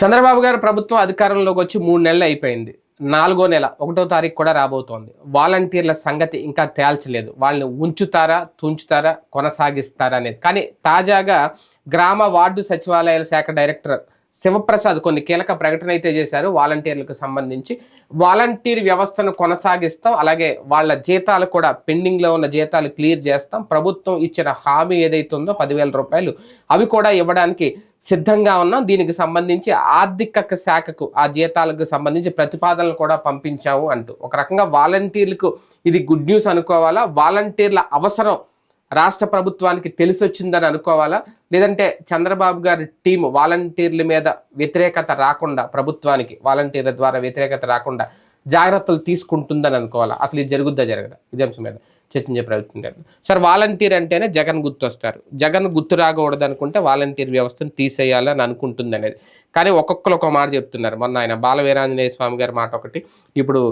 చంద్రబాబు గారు ప్రభుత్వం అధికారంలోకి వచ్చి మూడు నెలలు అయిపోయింది. నాలుగో నెల ఒకటో తారీఖు కూడా రాబోతోంది. వాలంటీర్ల సంగతి ఇంకా తేల్చలేదు. వాళ్ళని ఉంచుతారా తుంచుతారా కొనసాగిస్తారా అనేది. కానీ తాజాగా గ్రామ వార్డు సచివాలయాల శాఖ డైరెక్టర్ శివప్రసాద్ కొన్ని కీలక ప్రకటన అయితే చేశారు వాలంటీర్లకు సంబంధించి. వాలంటీర్ వ్యవస్థను కొనసాగిస్తాం అలాగే వాళ్ళ జీతాలు కూడా పెండింగ్లో ఉన్న జీతాలు క్లియర్ చేస్తాం. ప్రభుత్వం ఇచ్చిన హామీ ఏదైతే ఉందో పదివేల రూపాయలు అవి కూడా ఇవ్వడానికి సిద్ధంగా ఉన్నాం. దీనికి సంబంధించి ఆర్థిక శాఖకు ఆ జీతాలకు సంబంధించి ప్రతిపాదనలు కూడా పంపించాము అంటూ. ఒక రకంగా వాలంటీర్లకు ఇది గుడ్ న్యూస్ అనుకోవాలా? వాలంటీర్ల అవసరం రాష్ట్ర ప్రభుత్వానికి తెలిసి వచ్చిందని అనుకోవాలా? లేదంటే చంద్రబాబు గారి టీం వాలంటీర్ల మీద వ్యతిరేకత రాకుండా ప్రభుత్వానికి వాలంటీర్ల ద్వారా వ్యతిరేకత రాకుండా జాగ్రత్తలు తీసుకుంటుందని అనుకోవాలా? అసలు ఇది జరుగుద్దా జరగదా? ఇది అంశం మీద చర్చించే ప్రయత్నం చేద్దాం. సార్ వాలంటీర్ అంటేనే జగన్ గుర్తొస్తారు. జగన్ గుర్తు రాకూడదు అనుకుంటే వాలంటీర్ వ్యవస్థను తీసేయాలని అనుకుంటుంది అనేది కానీ ఒక్కొక్కరు ఒక మాట చెప్తున్నారు. మొన్న ఆయన బాలవీరాంజనేయ స్వామి గారి మాట ఒకటి ఇప్పుడు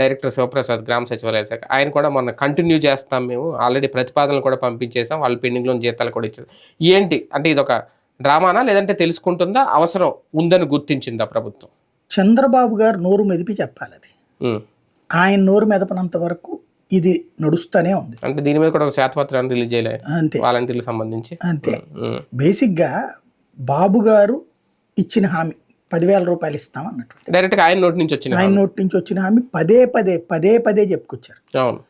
డైరెక్టర్ శివప్రసాద్ గ్రామ సచివాలయ శాఖ ఆయన కూడా మొన్న కంటిన్యూ చేస్తాం మేము. ఆల్రెడీ ప్రతిపాదనలు కూడా పంపించేసాం. వాళ్ళ పెండింగ్లో జీతాలు కూడా ఇచ్చేసాం. ఏంటి? అంటే ఇది ఒక డ్రామానా? లేదంటే తెలుసుకుంటుందా? అవసరం ఉందని గుర్తించిందా ప్రభుత్వం? చంద్రబాబు గారు నోరు మెదిపి చెప్పాలి అది. ఆయన నోరు మెదపనంత వరకు ఇది నడుస్తూనే ఉంది. అంటే దీని మీద కూడా ఒక రిలీజ్ చేయలే అంతే. వాలంటీర్లకు సంబంధించి? అంతే. బేసిక్గా బాబు గారు ఇచ్చిన హామీ పదివేల రూపాయలు ఇస్తామన్నట్టు. డైరెక్ట్గా ఆయన నోటి నుంచి వచ్చిన ఆయన నోటి నుంచి వచ్చిన హామీ పదే పదే పదే పదే చెప్పుకొచ్చారు. అవును.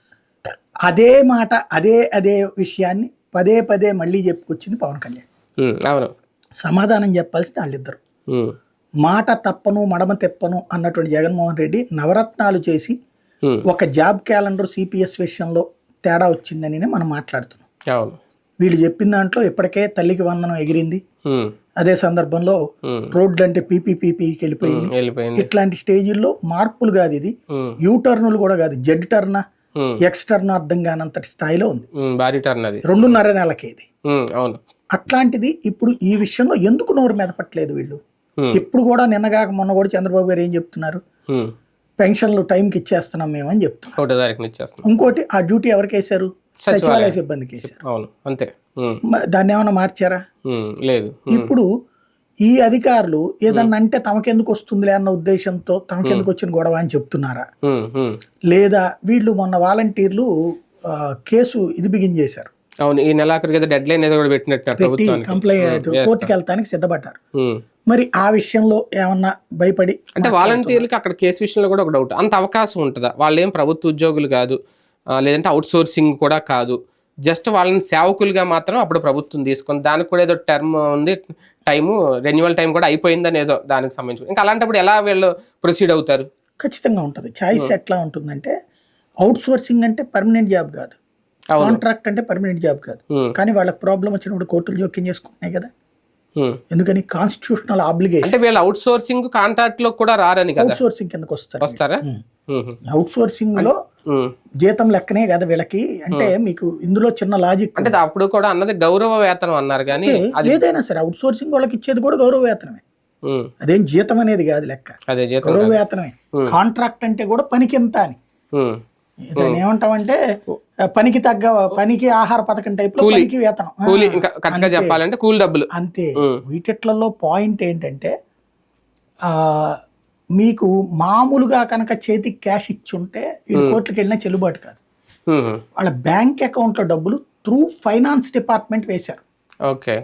అదే మాట అదే అదే విషయాన్ని పదే పదే మళ్ళీ చెప్పుకొచ్చింది పవన్ కళ్యాణ్. అవును. సమాధానం చెప్పాల్సింది వాళ్ళిద్దరు. మాట తప్పను మడమ తెప్పను అన్నటువంటి జగన్మోహన్ రెడ్డి నవరత్నాలు చేసి ఒక జాబ్ క్యాలెండర్ సిపిఎస్ విషయంలో తేడా వచ్చిందని మనం మాట్లాడుతున్నాం. అవును. వీళ్ళు చెప్పిన దాంట్లో ఇప్పటికే తల్లికి వందనం ఎగిరింది. అదే సందర్భంలో రోడ్లు అంటే పీపీపీపీకి వెళ్ళిపోయింది. ఇట్లాంటి స్టేజీల్లో మార్పులు కాదు ఇది. యూ టర్నులు కూడా కాదు జెడ్ టర్న్ ఎక్స్ టర్న్ అర్థం కానంతటి స్థాయిలో ఉంది. భారీ టర్న్ అది. రెండున్నర నెలకే ఇది. అవును. అట్లాంటిది ఇప్పుడు ఈ విషయంలో ఎందుకు నోరు మెదపట్లేదు వీళ్ళు? ఉమ్, ఇప్పుడు కూడా నిన్నగాక మొన్న కూడా చంద్రబాబు గారు ఏం చెప్తున్నారు? ఉమ్, పెన్షన్లు టైంకి ఇచ్చేస్తున్నాం ఒకటో తారీఖున ఇచ్చేస్తున్నాం. ఇంకోటి ఆ డ్యూటీ ఎవరికి వేశారు? సచివాలయ. సిబ్బందికి వేశారు. అవును అంతే. మ- దాన్ని ఏమైనా మార్చారా? లేదు. ఇప్పుడు ఈ అధికారులు ఏదన్నా అంటే తమకెందుకు వస్తుందిలే అన్న ఉద్దేశంతో తమకెందుకు వచ్చిన గొడవ అని చెప్తున్నారా. లేదా వీళ్ళు మొన్న వాలంటీర్లు కేసు ఇది బిగిన్ చేశారు. అవును ఈ నెలాఖరికి ఏదో డెడ్ లైన్ ఏదో కూడా పెట్టినట్టు పెట్టి ప్రభుత్వానికి. కంప్లైంట్ కోర్టుకి వెళ్తానికి సిద్ధపడ్డారు. ఉమ్. మరి ఆ విషయంలో ఏమన్నా భయపడి అంటే వాలంటీర్లకి అక్కడ కేసు విషయంలో కూడా ఒక డౌట్ అంత అవకాశం ఉంటుందా? వాళ్ళు ఏం ప్రభుత్వ ఉద్యోగులు కాదు. లేదంటే అవుట్ సోర్సింగ్ కూడా కాదు. జస్ట్ వాళ్ళని సేవకులుగా మాత్రం అప్పుడు ప్రభుత్వం తీసుకుంది దానికి కూడా ఏదో టర్మ్ ఉంది టైము రెన్యువల్ టైం కూడా అయిపోయిందని ఏదో దానికి సంబంధించి. ఇంకా అలాంటప్పుడు ఎలా వీళ్ళు ప్రొసీడ్ అవుతారు? ఖచ్చితంగా ఉంటుంది. ఛాయిస్ ఎట్లా ఉంటుందంటే అవుట్ సోర్సింగ్ అంటే పర్మనెంట్ జాబ్ కాదు. కాంట్రాక్ట్ అంటే పర్మనెంట్ జాబ్ కాదు. కానీ వాళ్ళకి ప్రాబ్లం వచ్చినప్పుడు కోర్టులు జోక్యం చేసుకుంటున్నాయి కదా. ఎందుకని కాన్స్టిట్యూషనల్ ఆబ్లిగేషన్ అంటే వీళ్ళు అవుట్ సోర్సింగ్ కాంట్రాక్ట్లో కూడా రారని కదా? అవుట్ సోర్సింగ్ కిందకు వస్తారు. వస్తారా? అవుట్ సోర్సింగ్లో. జీతం లెక్కనే కదా వీళ్ళకి. అంటే మీకు ఇందులో చిన్న లాజిక్ అంటే అప్పుడు కూడా అన్నది గౌరవ వేతనం అన్నారు కానీ ఏదైనా సరే అవుట్ సోర్సింగ్ వాళ్ళకి ఇచ్చేది కూడా గౌరవ వేతనమే. అదేం జీతం అనేది కాదు లెక్క. అదే జీతం గౌరవ. వేతనమే. కాంట్రాక్ట్ అంటే కూడా పనికి ఎంత అని. దాన్ని ఏమంటామంటే పనికి తగ్గ పనికి ఆహార పథకం టైప్లో పనికి వేతనం. కూలీ ఇంకా కరెక్ట్గా చెప్పాలంటే కూలి డబ్బులు. అంతే. వీటిట్లలో పాయింట్ ఏంటంటే ఆ మీకు మామూలుగా కనుక చేతికి క్యాష్ ఇచ్చుంటే కోర్టుకి వెళ్ళినా చెల్లుబాటు కాదు. వాళ్ళ బ్యాంక్ అకౌంట్లో డబ్బులు త్రూ ఫైనాన్స్ డిపార్ట్మెంట్ వేశారు. ఓకే.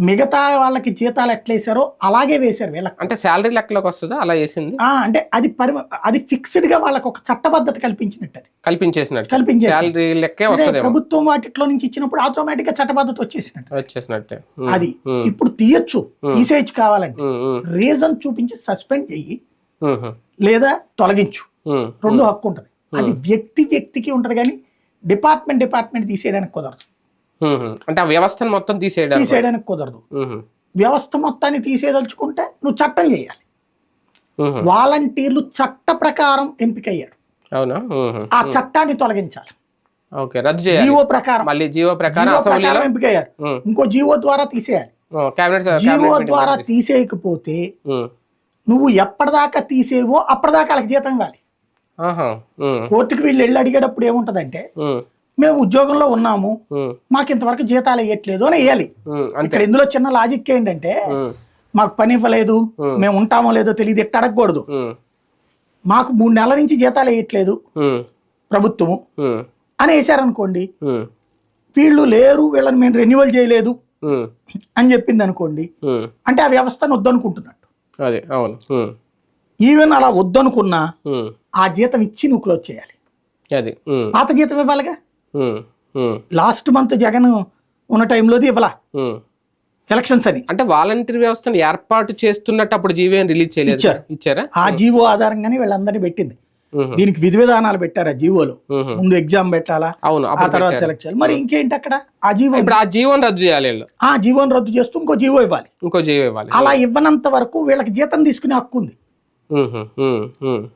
మిగతా వాళ్ళకి జీతాలు ఎట్లా వేశారో అలాగే వేశారు వీళ్ళకి. అంటే శాలరీ లెక్కలోకి వస్తుందా? అలా వేసింది? అంటే అది పరిమ అది ఫిక్స్డ్గా వాళ్ళకి ఒక చట్టబద్ధత కల్పించినట్టు అది. కల్పించేసినట్టు. కల్పించేసి శాలరీ లెక్కే అంటే వస్తుందేమో. ప్రభుత్వం వాటిలో నుంచి ఇచ్చినప్పుడు ఆటోమేటిక్గా చట్టబద్ధత వచ్చేసినట్టు వచ్చేసినట్టే. అది ఇప్పుడు తీయొచ్చు తీసేయచ్చు కావాలంటే. రీజన్ చూపించి సస్పెండ్ చెయ్యి లేదా తొలగించు. రెండు హక్కు ఉంటుంది. అది వ్యక్తి వ్యక్తికి ఉంటది కానీ డిపార్ట్మెంట్ డిపార్ట్మెంట్ తీసేయడానికి కుదరదు. అంటే ఆ వ్యవస్థను మొత్తం తీసేయడం తీసేయడానికి కుదరదు. వ్యవస్థ మొత్తాన్ని తీసేదలుచుకుంటే నువ్వు చట్టం చేయాలి. వాలంటీర్లు చట్ట ప్రకారం ఎంపికయ్యారు. అవునా? ఆ చట్టాన్ని తొలగించాలి. ఓకే రద్దు చేయాలి. జీవో ప్రకారం. మళ్ళీ జీవో ప్రకారం అసెంబ్లీలో ఎంపికయ్యారు. ఉమ్, ఇంకో జీవో ద్వారా తీసేయాలి. జీవో ద్వారా తీసేయకపోతే నువ్వు ఎప్పటిదాకా తీసేవో అప్పటిదాకా వాళ్ళకి జీతం ఉమ్, కోర్టుకు వీళ్ళు వెళ్ళి అడిగేటప్పుడు ఏముంటదంటే మేము ఉద్యోగంలో ఉన్నాము. మాకు ఇంతవరకు జీతాలు వేయట్లేదు అని వేయాలి ఇక్కడ ఇందులో చిన్న లాజిక్ ఏంటంటే మాకు పని ఇవ్వలేదు. మేము. ఉంటామో లేదో తెలియదు ఎట్ట అడగకూడదు. మాకు మూడు నెలల నుంచి జీతాలు వేయట్లేదు ప్రభుత్వము. అని వేసారనుకోండి వీళ్ళు లేరు వీళ్ళని మేము రెన్యువల్ చేయలేదు అని చెప్పింది అనుకోండి. అంటే ఆ వ్యవస్థను వద్దనుకుంటున్నట్టు. అదే అవును. ఈవెన్ అలా వద్దనుకున్నా ఆ జీతం ఇచ్చి నువ్వు క్లోజ్ చేయాలి అది పాత జీతం ఇవ్వాలిగా? లాస్ట్ మంత్ జగన్ ఉన్న టైంలోది ఇవ్వాల. ఎలక్షన్స్ అని. అంటే వాలంటీర్ వ్యవస్థను ఏర్పాటు చేస్తున్నట్టు అప్పుడు జీవీఎన్ రిలీజ్ చేయలేదు ఇచ్చారు. ఇచ్చారా? ఆ జీవో ఆధారంగానే వీళ్ళందరినీ పెట్టింది. దీనికి విధి విధానాలు పెట్టారు ఆ జీవోలో. ముందు ఎగ్జామ్ పెట్టాలా? అవును ఆ తర్వాత. సెలెక్ట్ చేయాలి. మరి ఇంకేంటి అక్కడ? ఆ జీవో ఇప్పుడు ఆ జీవోని రద్దు చేయాలి ఆ జీవోని రద్దు చేస్తూ ఇంకో జీవో ఇవ్వాలి. ఇంకో జీవో ఇవ్వాలి. అలా ఇవ్వనంత వరకు వీళ్ళకి జీతం తీసుకునే హక్కు ఉంది.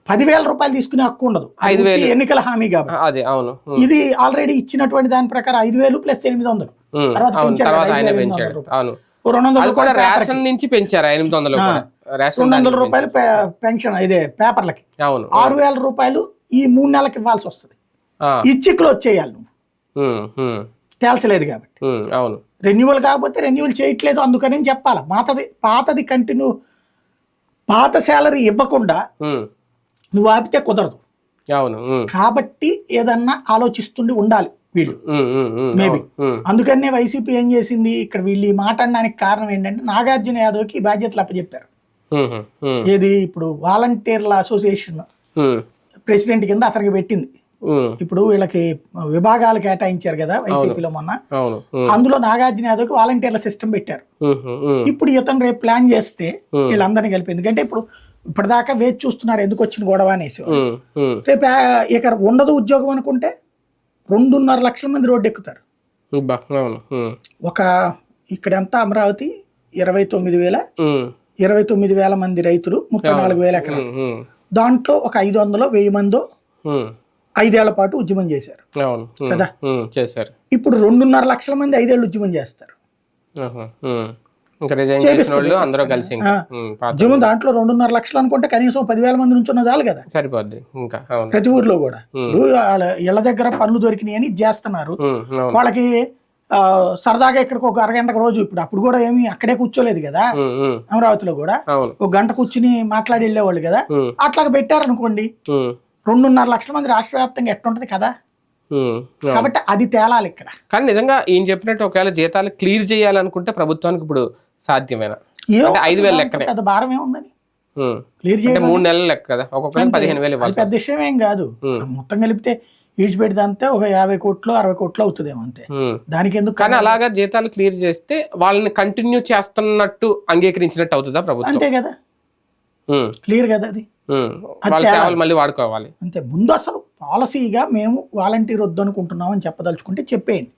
పదివేల రూపాయలు తీసుకునే హక్కు ఉండదు. ఐదు వేలు. ఎన్నికల హామీ కాబట్టి. అదే అవును. ఇది ఆల్రెడీ ఇచ్చినటువంటి దాని ప్రకారం ఐదు వేలు ప్లస్ ఎనిమిది వందలు. తర్వాత ఆయన పెంచాడు. అవును. అది కూడా రేషన్ నుంచి పెంచారు ఎనిమిది వందలు రెండు వందల రూపాయలు పెన్షన్ ఇదే పేపర్లకి. అవును ఆరు వేల రూపాయలు ఈ మూడు నెలలకు ఇవ్వాల్సి వస్తుంది. ఇచ్చి క్లోజ్ చేయాలి నువ్వు. తేల్చలేదు కాబట్టి. అవును. రెన్యువల్ కాకపోతే రెన్యువల్ చేయట్లేదు అందుకని చెప్పాలి? పాతది పాతది కంటిన్యూ పాత శాలరీ ఇవ్వకుండా నువ్వు ఆపితే కుదరదు. అవును కాబట్టి ఏదన్నా ఆలోచిస్తుండి ఉండాలి వీళ్ళు. ఉమ్, అందుకనే వైసీపీ ఏం చేసింది? ఇక్కడ వీళ్ళు ఈ మాట అనడానికి కారణం ఏంటంటే నాగార్జున యాదవ్కి బాధ్యతలు అప్పచెప్పారు. ఏది? ఇప్పుడు వాలంటీర్ల అసోసియేషన్ ప్రెసిడెంట్ కింద అతనికి పెట్టింది. ఇప్పుడు వీళ్ళకి విభాగాలు కేటాయించారు కదా వైసీపీలో మొన్న. అందులో నాగార్జున యాదవ్కి వాలంటీర్ల సిస్టమ్ పెట్టారు. ఇప్పుడు ఇతను రేపు ప్లాన్ చేస్తే. వీళ్ళందరినీ కలిపి. ఎందుకంటే ఇప్పుడు ఇప్పటిదాకా వేచి చూస్తున్నారు ఎందుకు వచ్చిన గొడవ అనేసి రేపు ఇక ఉండదు ఉద్యోగం అనుకుంటే రెండున్నర లక్షల మంది రోడ్డు ఎక్కుతారు. ఒక ఇక్కడ ఎంత అమరావతి ఇరవై తొమ్మిది వేల ఇరవై తొమ్మిది వేల మంది రైతులు ముప్పై నాలుగు వేల ఎకరాలు. దాంట్లో ఒక ఐదు వందలు వెయ్యి మందో ఐదేళ్ళ పాటు ఉద్యమం చేశారు. కదా. చేశారు. ఇప్పుడు రెండున్నర లక్షల మంది ఐదేళ్ళు ఉద్యమం చేస్తారు. ఉద్యమం దాంట్లో రెండున్నర లక్షలు అనుకుంటే కనీసం పదివేల మంది నుంచి ఉన్న చాలు కదా? సరిపోద్ది. ఇంకా ప్రతి ఊర్లో కూడా. ఇళ్ళ దగ్గర పనులు దొరికినాయి అని చేస్తున్నారు. వాళ్ళకి సరదాగా ఇక్కడికి ఒక అరగంట రోజు ఇప్పుడు అప్పుడు కూడా ఏమి అక్కడే కూర్చోలేదు కదా? అమరావతిలో కూడా. ఒక గంట కూర్చుని మాట్లాడి వెళ్ళేవాళ్ళు కదా? అట్లాగా పెట్టారనుకోండి. రెండున్నర లక్షల మంది రాష్ట్ర వ్యాప్తంగా ఎట్టుంటది కదా. కాబట్టి అది తేలాలి ఇక్కడ. కానీ నిజంగా ఈయన చెప్పినట్టు ఒకవేళ జీతాలు క్లియర్ చేయాలనుకుంటే ప్రభుత్వానికి ఇప్పుడు సాధ్యమేనా? ఐదు వేలు లెక్కనే. పెద్ద భారం ఏముందని. క్లియర్ చేయడం మూడు నెలల లెక్క కదా. ఒక్కొక్కరికి పదిహేను వేలు ఇవ్వాలి పెద్ద విషయం ఏం కాదు. మొత్తం కలిపితే ఈడ్చిపెడితే ఒక యాభై కోట్లు అరవై కోట్లు అవుతుందేమో అంతే. దానికి ఎందుకు కానీ అలాగా జీతాలు క్లియర్ చేస్తే వాళ్ళని కంటిన్యూ చేస్తున్నట్టు అంగీకరించినట్టు అవుతుందా ప్రభుత్వం? అంతే కదా. క్లియర్ కదా అది? మళ్ళీ వాడుకోవాలి. అంతే. ముందు అసలు పాలసీగా మేము వాలంటీర్ వద్దు అనుకుంటున్నాం అని చెప్పదలుచుకుంటే చెప్పేయండి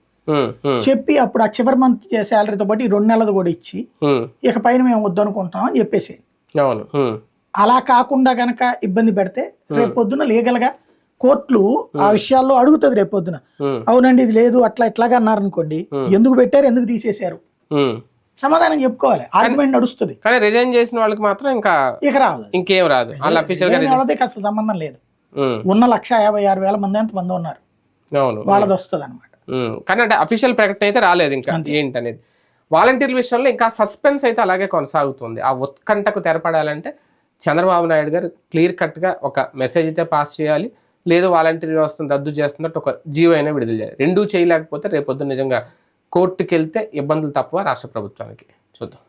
చెప్పి అప్పుడు ఆ చివరి మంత్ శాలరీతో పాటు ఈ రెండు నెలలు కూడా ఇచ్చి. ఇక పైన మేము వద్దు అనుకుంటున్నాం అని ఉమ్, అలా కాకుండా గనక ఇబ్బంది పెడితే రేపు పొద్దున లీగల్గా కోర్టులు ఆ విషయాల్లో అడుగుతుంది రేపు పొద్దున. అవునండి ఇది లేదు అట్లా ఇట్లాగా అన్నారనుకోండి ఎందుకు పెట్టారు ఎందుకు తీసేశారు. సమాధానం చెప్పుకోవాలి. ఆర్గ్యుమెంట్ నడుస్తుంది. కానీ రిజైన్ చేసిన వాళ్ళకి మాత్రం ఇంకా ఇక రాదు. ఇంకేం రాదు. వాళ్ళది అసలు సంబంధం లేదు. ఉన్న లక్ష యాభై ఆరు వేల మంది ఎంత మంది ఉన్నారు. అవును. వాళ్ళది వస్తుంది అనమాట కానీ అంటే అఫీషియల్ ప్రకటన అయితే రాలేదు ఇంకా ఏంటనేది. వాలంటీర్ల విషయంలో ఇంకా సస్పెన్స్ అయితే అలాగే కొనసాగుతుంది. ఆ ఉత్కంఠకు తెరపడాలంటే చంద్రబాబు నాయుడు గారు క్లియర్ కట్గా ఒక మెసేజ్ అయితే పాస్ చేయాలి. లేదు వాలంటీర్ వ్యవస్థను రద్దు చేస్తున్నట్టు ఒక జీవో అయినా విడుదల చేయాలి. రెండూ చేయలేకపోతే రేపొద్దు నిజంగా కోర్టుకి వెళ్తే ఇబ్బందులు తప్ప రాష్ట్ర ప్రభుత్వానికి? చూద్దాం.